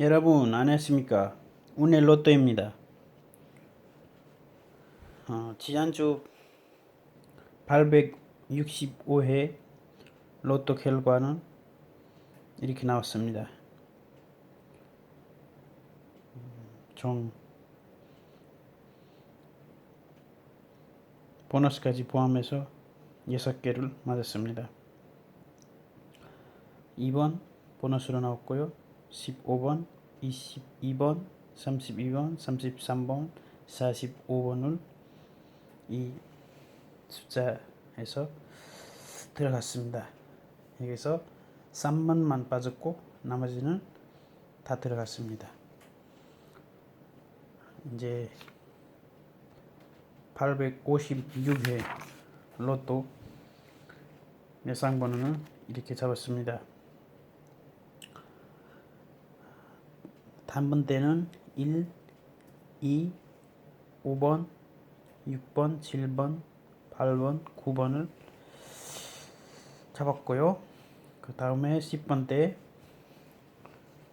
여러분 안녕하십니까? 운의 로또입니다. 어, 지난주 865회 로또 결과는 이렇게 나왔습니다. 음, 총 보너스까지 포함해서 6개를 맞았습니다. 2번 보너스로 나왔고요 15번, 22번, 32번, 33번, 45번을 이 숫자에서 들어갔습니다. 여기서 3번만 빠졌고 나머지는 다 들어갔습니다. 이제 856회 로또 예상 번호는 이렇게 잡았습니다. 단번대는 1, 2, 5번, 6번, 7번, 8번, 9번을 잡았고요. 그 다음에 10번대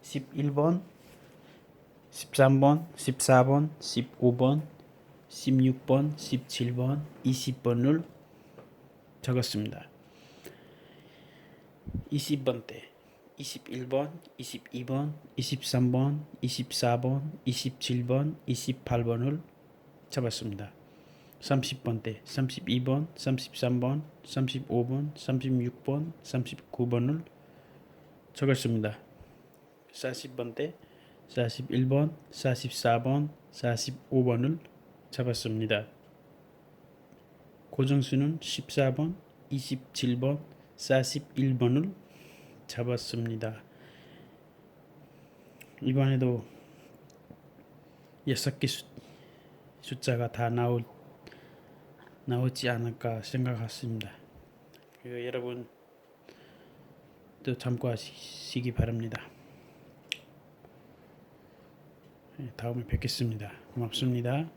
11번, 13번, 14번, 15번, 16번, 17번, 20번을 적었습니다. 20번대 21번, 22번, 23번, 24번, 27번, 28번을 잡았습니다. 30번대, 32번, 33번, 35번, 36번, 39번을 적었습니다. 40번대, 41번, 44번, 45번을 잡았습니다. 고정수는 14번, 27번, 41번을 잡았습니다. 이번에도 여섯 개 숫, 숫자가 다 나올 나오지 않을까 생각했습니다. 그리고 여러분 또 참고하시기 바랍니다. 네, 다음에 뵙겠습니다. 고맙습니다.